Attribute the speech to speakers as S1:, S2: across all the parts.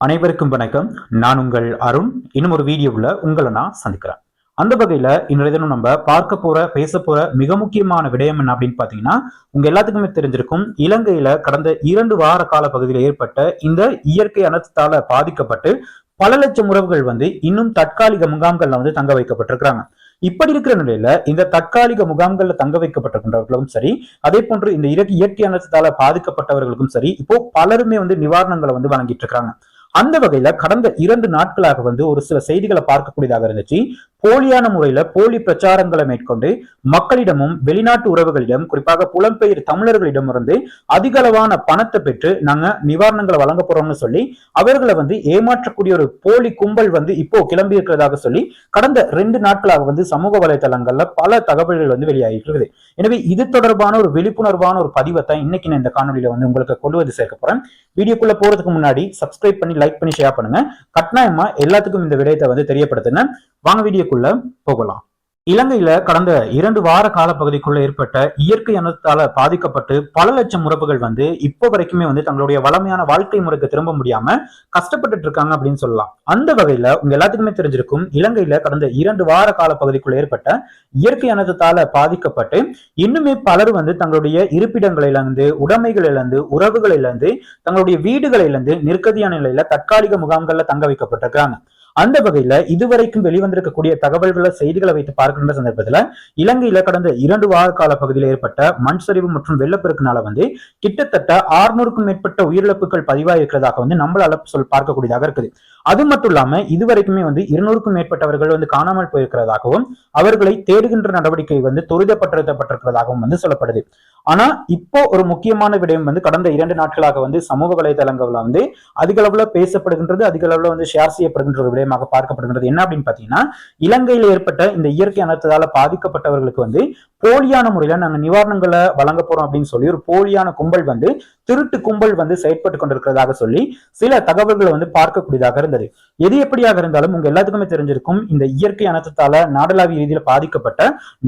S1: அனைவருக்கும் வணக்கம். நான் உங்கள் அருண். இன்னும் ஒரு வீடியோவில் உங்களை நான் சந்திக்கிறேன். அந்த வகையில் இன்றைய தினம் நம்ம பார்க்க போற பேச போற மிக முக்கியமான விடயம் என்ன அப்படின்னு பார்த்தீங்கன்னா உங்க எல்லாத்துக்குமே தெரிஞ்சிருக்கும் இலங்கையில கடந்த இரண்டு வார கால பகுதியில் ஏற்பட்ட இந்த இயற்கை அனர்த்தத்தால பாதிக்கப்பட்டு பல லட்சம் உறவுகள் வந்து இன்னும் தற்காலிக முகாம்கள்ல வந்து தங்க வைக்கப்பட்டிருக்கிறாங்க. இப்படி இருக்கிற நிலையில இந்த தற்காலிக முகாம்கள்ல தங்க வைக்கப்பட்டிருக்கின்றவர்களும் சரி அதே போன்று இந்த இயற்கை இயற்கை அனர்த்தத்தால பாதிக்கப்பட்டவர்களுக்கும் சரி இப்போ பலருமே வந்து நிவாரணங்களை வந்து வழங்கிட்டு இருக்காங்க. அந்த வகையில கடந்த இரண்டு நாட்களாக வந்து ஒரு சில செய்திகளை பார்க்கக்கூடியதாக இருந்துச்சு. போலியான முறையில போலி பிரச்சாரங்களை மேற்கொண்டு மக்களிடமும் வெளிநாட்டு உறவுகளிடம் குறிப்பாக புலம்பெயர் தமிழர்களிடம் இருந்து அதிக அளவான பணத்தை பெற்று நாங்க நிவாரணங்களை வழங்க போறோம்னு சொல்லி அவர்களை வந்து ஏமாற்றக்கூடிய ஒரு போலி கும்பல் வந்து இப்போ கிளம்பி இருக்கிறதாக சொல்லி கடந்த ரெண்டு நாட்களாக வந்து சமூக வலைதளங்கள்ல பல தகவல்கள் வந்து வெளியாகிட்டு இருக்குது எனவே இது தொடர்பான ஒரு விழிப்புணர்வான ஒரு பதிவை தான் இன்னைக்கு நான் இந்த காணொலியில வந்து உங்களுக்கு கொண்டு வந்து சேர்க்க போறேன். வீடியோக்குள்ள போறதுக்கு முன்னாடி சப்ஸ்கிரைப் பண்ணி லைக் பண்ணி ஷேர் பண்ணுங்க. கட்டாயமா எல்லாத்துக்கும் இந்த விடயத்தை வந்து தெரியப்படுத்துங்க. வாங்க வீடியோக்குள்ள போகலாம். இலங்கையில கடந்த இரண்டு வார கால பகுதிக்குள்ள ஏற்பட்ட இயற்கை அனர்த்தத்தால பாதிக்கப்பட்டு பல லட்சம் உறவுகள் வந்து இப்போ வரைக்குமே வந்து தங்களுடைய வளமையான வாழ்க்கை முறைக்கு திரும்ப முடியாம கஷ்டப்பட்டுட்டு இருக்காங்க அப்படின்னு சொல்லலாம். அந்த வகையில உங்க எல்லாத்துக்குமே தெரிஞ்சிருக்கும் இலங்கையில கடந்த இரண்டு வார கால பகுதிக்குள்ள ஏற்பட்ட இயற்கை அனர்த்தத்தால பாதிக்கப்பட்டு இன்னுமே பலர் வந்து தங்களுடைய இருப்பிடங்களிலிருந்து உடைமைகளிலிருந்து உறவுகளிலிருந்து தங்களுடைய வீடுகளிலிருந்து நிற்கதியான நிலையில தற்காலிக முகாம்கள்ல தங்க வைக்கப்பட்டிருக்காங்க அந்த வகையில இதுவரைக்கும் வெளிவந்திருக்கக்கூடிய தகவல்களை செய்திகளை வைத்து பார்க்கின்ற சந்தர்ப்பத்துல இலங்கையில கடந்த இரண்டு வார கால பகுதியில் ஏற்பட்ட மண் சரிவு மற்றும் வெள்ளப்பெருக்குனால வந்து கிட்டத்தட்ட ஆறுநூறுக்கும் மேற்பட்ட உயிரிழப்புகள் பதிவாயிருக்கிறதாக வந்து நம்மளால சொல் பார்க்கக்கூடியதாக இருக்குது. அது மட்டும் இல்லாம இதுவரைக்குமே வந்து இருநூறுக்கும் மேற்பட்டவர்கள் வந்து காணாமல் போயிருக்கிறதாகவும் அவர்களை தேடுகின்ற நடவடிக்கை வந்து துரிதப்படுத்தப்பட்டிருக்கிறதாகவும் வந்து சொல்லப்படுது. ஆனா இப்போ ஒரு முக்கியமான விடயம் வந்து கடந்த இரண்டு நாட்களாக வந்து சமூக வலைதளங்கள்ல வந்து அதிக அளவுல பேசப்படுகின்றது அதிக அளவுல வந்து ஷேர் செய்யப்படுகின்ற ஒரு விடயமாக பார்க்கப்படுகின்றது. என்ன அப்படின்னு பாத்தீங்கன்னா இலங்கையில் ஏற்பட்ட இந்த இயற்கை அனர்த்தத்தால பாதிக்கப்பட்டவர்களுக்கு வந்து போலியான முறையில நாங்க நிவாரணங்களை வழங்க போறோம் அப்படின்னு சொல்லி ஒரு போலியான கும்பல் வந்து திருட்டு கும்பல் வந்து செயற்பட்டு கொண்டிருக்கிறதாக சொல்லி சில தகவல்களை வந்து பார்க்கக்கூடியதாக இருந்தது. எது எப்படியாக இருந்தாலும் உங்க எல்லாத்துக்குமே தெரிஞ்சிருக்கும் இந்த இயற்கை அனர்த்தத்தால நாடளாவிய ரீதியில பாதிக்கப்பட்ட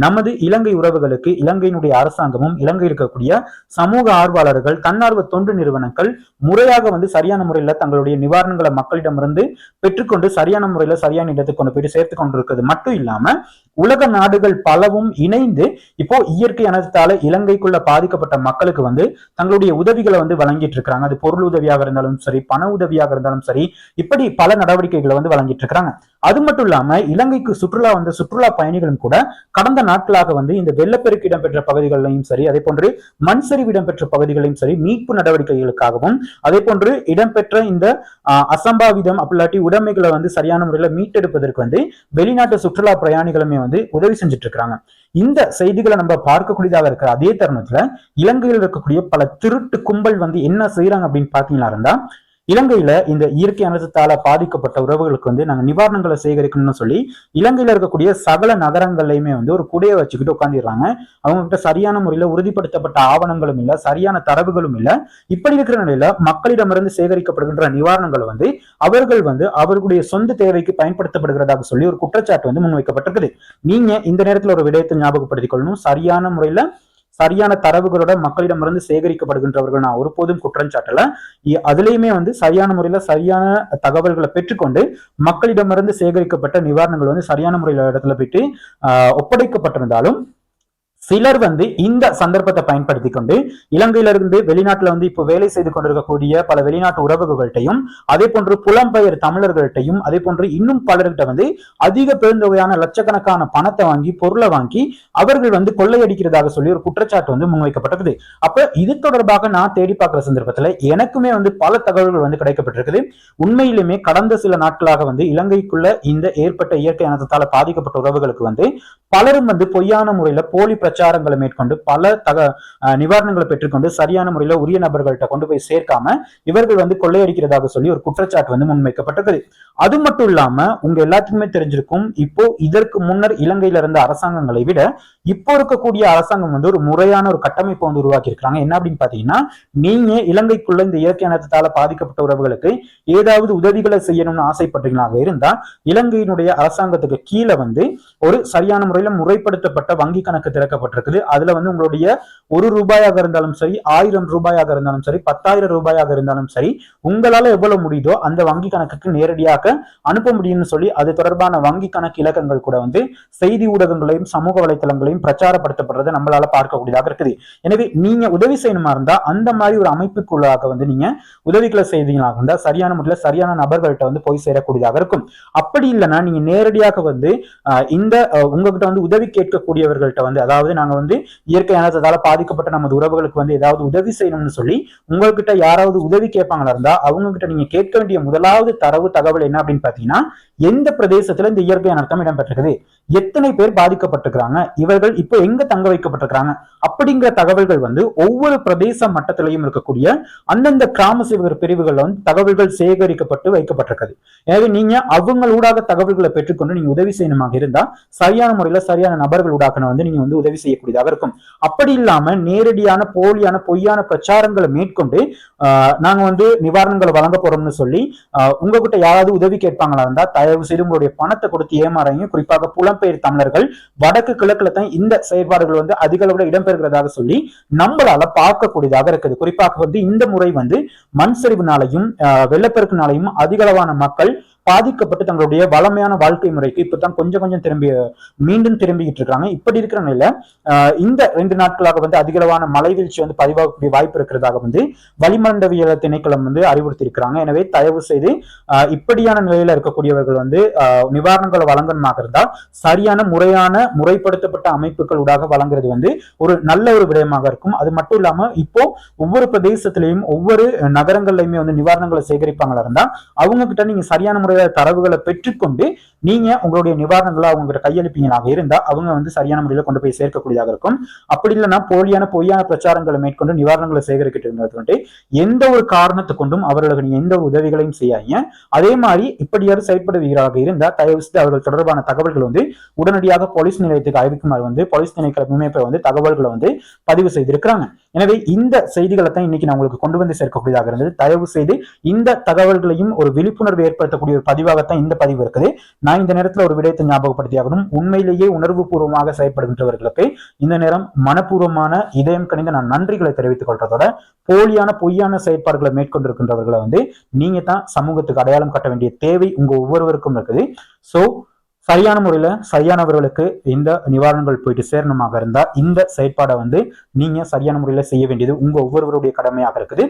S1: நமது இலங்கை உறவுகளுக்கு இலங்கையினுடைய அரசாங்கமும் இலங்கை இருக்கக்கூடிய சமூக ஆர்வலர்கள் தன்னார்வ தொண்டு நிறுவனங்கள் முறையாக வந்து சரியான முறையில தங்களுடைய நிவாரணங்களை மக்களிடமிருந்து பெற்றுக்கொண்டு சரியான முறையில சரியான இடத்துக்கு கொண்டு போயிட்டு சேர்த்து கொண்டிருக்கிறது மட்டும் இல்லாம உலக நாடுகள் பலவும் இணைந்து இப்போ இயற்கை அனர்த்தத்தால இலங்கைக்குள்ள பாதிக்கப்பட்ட மக்களுக்கு வந்து தங்களுடைய உதவிகளை வந்து வழங்கிட்டு இருக்காங்க அது பொருள் உதவியாக இருந்தாலும் சரி பண உதவியாக இருந்தாலும் சரி இப்படி பல நடவடிக்கைகளை வந்து வழங்கிட்டு இருக்காங்க அது மட்டும் இல்லாம இலங்கைக்கு சுற்றுலா வந்த சுற்றுலா பயணிகளும் கூட கடந்த நாட்களாக வந்து இந்த வெள்ளப்பெருக்கு இடம்பெற்ற பகுதிகளிலும் சரி அதே போன்று மண் சரிவு இடம்பெற்ற பகுதிகளையும் சரி மீட்பு நடவடிக்கைகளுக்காகவும் அதே போன்று இடம்பெற்ற இந்த அசம்பாவிதம் அப்படி உடைமைகளை வந்து சரியான முறையில் மீட்டெடுப்பதற்கு வந்து வெளிநாட்டு சுற்றுலா பிரயாணிகளுமே வந்து உதவி செஞ்சுட்டு இருக்கிறாங்க. இந்த செய்திகளை நம்ம பார்க்கக்கூடியதாக இருக்கிற அதே தருணத்துல இலங்கையில் இருக்கக்கூடிய பல திருட்டு கும்பல் வந்து என்ன செய்யறாங்க அப்படின்னு பாத்தீங்கன்னா இருந்தா இலங்கையில இந்த இயற்கை அனர்த்தத்தால பாதிக்கப்பட்ட உறவுகளுக்கு வந்து நாங்க நிவாரணங்களை சேகரிக்கணும்னு சொல்லி இலங்கையில இருக்கக்கூடிய சகல நகரங்கள்லயுமே வந்து ஒரு குடையை வச்சுக்கிட்டு உட்காந்துடுறாங்க அவங்க கிட்ட சரியான முறையில உறுதிப்படுத்தப்பட்ட ஆவணங்களும் இல்ல சரியான தரவுகளும் இல்ல. இப்படி இருக்கிற நிலையில மக்களிடமிருந்து சேகரிக்கப்படுகின்ற நிவாரணங்கள் வந்து அவர்கள் வந்து அவர்களுடைய சொந்த தேவைக்கு பயன்படுத்தப்படுகிறதாக சொல்லி ஒரு குற்றச்சாட்டு வந்து முன்வைக்கப்பட்டிருக்குது. நீங்க இந்த நேரத்துல ஒரு விடயத்தை ஞாபகப்படுத்திக் கொள்ளணும். சரியான முறையில சரியான தரவுகளோட மக்களிடமிருந்து சேகரிக்கப்படுகின்றவர்கள் நான் ஒருபோதும் குற்றம் சாட்டல. அதுலயுமே வந்து சரியான முறையில சரியான தகவல்களை பெற்றுக்கொண்டு மக்களிடமிருந்து சேகரிக்கப்பட்ட நிவாரணங்கள் வந்து சரியான முறையில இடத்துல போயிட்டு ஒப்படைக்கப்பட்டிருந்தாலும் சிலர் வந்து இந்த சந்தர்ப்பத்தை பயன்படுத்தி கொண்டு இலங்கையிலிருந்து வெளிநாட்டுல வந்து இப்போ வேலை செய்து கொண்டிருக்கக்கூடிய பல வெளிநாட்டு உறவுகள்கிட்டையும் அதே போன்று புலம்பெயர் தமிழர்கள்ட்டையும் அதே போன்று இன்னும் பலர்கிட்ட வந்து அதிக பெருந்தொகையான லட்சக்கணக்கான பணத்தை வாங்கி பொருளை வாங்கி அவர்கள் வந்து கொள்ளையடிக்கிறதாக சொல்லி ஒரு குற்றச்சாட்டு வந்து முன்வைக்கப்பட்டிருக்குது. அப்ப இது தொடர்பாக நான் தேடி பார்க்கிற சந்தர்ப்பத்துல எனக்குமே வந்து பல தகவல்கள் வந்து கிடைக்கப்பட்டிருக்குது. உண்மையிலுமே கடந்த சில நாட்களாக வந்து இலங்கைக்குள்ள இந்த ஏற்பட்ட இயற்கை அனர்த்தத்தால பாதிக்கப்பட்ட உறவுகளுக்கு வந்து பலரும் வந்து பொய்யான முறையில போலி பிரச்சாரங்களை மேற்கொண்டு பல தக நிவாரணங்களை பெற்றுக்கொண்டு சரியான முறையில உரிய நபர்கள்ட்ட கொண்டு போய் சேர்க்காம இவர்கள் வந்து கொள்ளையடிக்கிறதாக சொல்லி ஒரு குற்றச்சாட்டு வந்து முன்வைக்கப்பட்டிருக்குது. அது மட்டும் இல்லாம உங்க எல்லாத்துக்குமே தெரிஞ்சிருக்கும் இப்போ இதற்கு முன்னர் இலங்கையில இருந்த அரசாங்கங்களை விட இப்போ இருக்கக்கூடிய அரசாங்கம் வந்து ஒரு முறையான ஒரு கட்டமைப்பை வந்து உருவாக்கி இருக்கிறாங்க என்ன அப்படின்னு பாத்தீங்கன்னா நீங்க இலங்கைக்குள்ள இந்த இயற்கை அனர்த்தத்தால பாதிக்கப்பட்ட உறவுகளுக்கு ஏதாவது உதவிகளை செய்யணும்னு ஆசைப்பட்டீங்களாக இருந்தா இலங்கையினுடைய அரசாங்கத்துக்கு கீழே வந்து ஒரு சரியான முறை முறையில முறைப்படுத்தப்பட்ட வங்கி கணக்கு திறக்கப்பட்டிருக்குது. அதுல வந்து உங்களுடைய ஒரு ரூபாயாக இருந்தாலும் சரி ஆயிரம் ரூபாயாக இருந்தாலும் சரி பத்தாயிரம் ரூபாயாக இருந்தாலும் சரி உங்களால எவ்வளவு முடியுதோ அந்த வங்கி கணக்குக்கு நேரடியாக அனுப்ப முடியும்னு சொல்லி அது தொடர்பான வங்கி கணக்கு இலக்கங்கள் கூட வந்து செய்தி ஊடகங்களையும் சமூக வலைத்தளங்களையும் பிரச்சாரப்படுத்தப்படுறதை நம்மளால பார்க்கக்கூடியதாக இருக்குது. எனவே நீங்க உதவி செய்யணுமா இருந்தா அந்த மாதிரி ஒரு அமைப்புக்குள்ளாக வந்து நீங்க உதவிகளை செய்தீங்களாக இருந்தா சரியான முறையில் சரியான நபர்கள்ட்ட வந்து போய் சேரக்கூடியதாக இருக்கும். அப்படி இல்லைன்னா நீங்க நேரடியாக வந்து இந்த உங்ககிட்ட வந்து உதவி கேட்கக்கூடியவர்கள்ட்ட வந்து அதாவது நாங்க வந்து இயற்கை அனர்த்தத்தால பாதிக்கப்பட்ட நமது உறவுகளுக்கு வந்து ஏதாவது உதவி செய்யணும்னு சொல்லி உங்ககிட்ட யாராவது உதவி கேட்பாங்களா இருந்தா அவங்க கிட்ட நீங்க கேட்க வேண்டிய முதலாவது தரவு தகவல் என்ன அப்படின்னு பாத்தீங்கன்னா எந்த பிரதேசத்துல இந்த இயற்கை அனர்த்தம் இடம்பெற்றிருக்குது? எத்தனை பேர் பாதிக்கப்பட்டிருக்கிறாங்க? இவர்கள் இப்போ எங்க தங்க வைக்கப்பட்டிருக்கிறாங்க? அப்படிங்கிற தகவல்கள் வந்து ஒவ்வொரு பிரதேச மட்டத்திலையும் இருக்கக்கூடிய அந்தந்த கிராம சேவகர் பிரிவுகள்ல வந்து தகவல்கள் சேகரிக்கப்பட்டு வைக்கப்பட்டிருக்குது. எனவே நீங்க அவங்களூடாக தகவல்களை பெற்றுக்கொண்டு நீங்க உதவி செய்யணுமாக இருந்தா சரியான முறையில சரியான நபர்கள் ஊடாக வந்து நீங்க வந்து உதவி செய்யக்கூடியதாக இருக்கும். அப்படி இல்லாம நேரடியான போலியான பொய்யான பிரச்சாரங்களை மேற்கொண்டு ஆஹ், நாங்க வந்து நிவாரணங்களை வழங்க போறோம்னு சொல்லி ஆஹ், உங்ககிட்ட யாராவது உதவி கேட்பாங்களா இருந்தா தயவு செய்து உங்களுடைய பணத்தை கொடுத்து ஏமாறாங்க குறிப்பாக புலம்பெயர் தமிழர்கள் வடக்கு கிழக்குல தான் இந்த செயற்பாடுகள் வந்து அதிக அளவுல இடம்பெறுகிறதாக சொல்லி நம்மளால பார்க்கக்கூடியதாக இருக்குது. குறிப்பாக வந்து இந்த முறை வந்து மண் சரிவுனாலையும் ஆஹ், வெள்ளப்பெருக்குனாலையும் அதிக அளவான மக்கள் பாதிக்கப்பட்டு தங்களுடைய வளமையான வாழ்க்கை முறைக்கு இப்போ தான் கொஞ்சம் கொஞ்சம் திரும்பி மீண்டும் திரும்பிக்கிட்டு இருக்காங்க. இப்படி இருக்கிற நிலையில இந்த ரெண்டு நாட்களாக வந்து அதிகளவான மலை வீழ்ச்சி வந்து பதிவாகக்கூடிய வாய்ப்பு இருக்கிறதாக வந்து வளிமண்டவியல திணைக்களம் வந்து அறிவுறுத்தி இருக்கிறாங்க எனவே தயவு செய்து இப்படியான நிலையில இருக்கக்கூடியவர்கள் வந்து நிவாரணங்களை வழங்கணுமாக இருந்தால் சரியான முறையான முறைப்படுத்தப்பட்ட அமைப்புகள் ஊடாக வழங்குறது வந்து ஒரு நல்ல ஒரு விடயமாக இருக்கும். அது மட்டும் இல்லாம இப்போ ஒவ்வொரு பிரதேசத்திலையும் ஒவ்வொரு நகரங்கள்லயுமே வந்து நிவாரணங்களை சேகரிப்பாங்களா இருந்தா அவங்க கிட்ட நீங்க சரியான முறையில தரவுகளை பெற்றுக்கொண்டு நீங்க உங்களுடைய நிவாரணங்களை அவங்க கையளிப்பீங்களாக இருந்தா அவங்க வந்து சரியான முறையில கொண்டு போய் சேர்க்கக்கூடியதாக இருக்கும். அப்படி இல்லைன்னா போலியான பொய்யான பிரச்சாரங்களை மேற்கொண்டு நிவாரணங்களை சேகரிக்கிட்டு இருந்தது வந்து எந்த ஒரு காரணத்தை கொண்டும் அவர்களுக்கு நீங்க எந்த ஒரு உதவிகளையும் செய்யாதீங்க. அதே மாதிரி இப்படியாவது செயற்படுவீர்களாக இருந்தா தயவு செய்து அவர்கள் தொடர்பான தகவல்கள் வந்து உடனடியாக போலீஸ் நிலையத்துக்கு அறிவிக்குமாறு வந்து போலீஸ் திணைக்களமே இப்ப வந்து தகவல்களை வந்து பதிவு செய்திருக்கிறாங்க. எனவே இந்த செய்திகளை தான் இன்னைக்கு நான் உங்களுக்கு கொண்டு வந்து சேர்க்கக்கூடியதாக இருந்தது. தயவு செய்து இந்த தகவல்களையும் ஒரு விழிப்புணர்வு ஏற்படுத்தக்கூடிய ஒரு பதிவாகத்தான் இந்த பதிவு இருக்குது. நான் இந்த நேரத்தில் ஒரு விடயத்தை ஞாபகப்படுத்தியாகணும். உண்மையிலேயே உணர்வு பூர்வமாக செயல்படுகின்றவர்களுக்கு இந்த நேரம் மனப்பூர்வமான இதயம் கணிந்த நான் நன்றிகளை தெரிவித்துக் கொள்றதோட போலியான பொய்யான செயற்பாடுகளை மேற்கொண்டிருக்கின்றவர்களை வந்து நீங்க தான் சமூகத்துக்கு அடையாளம் கட்ட வேண்டிய தேவை உங்க ஒவ்வொருவருக்கும் இருக்குது. சோ சரியான முறையில சரியானவர்களுக்கு இந்த நிவாரணங்கள் போயிட்டு சேரணுமாக இருந்தா இந்த செயற்பாடை வந்து நீங்க சரியான முறையில செய்ய வேண்டியது உங்க ஒவ்வொருவருடைய கடமையாக இருக்குது.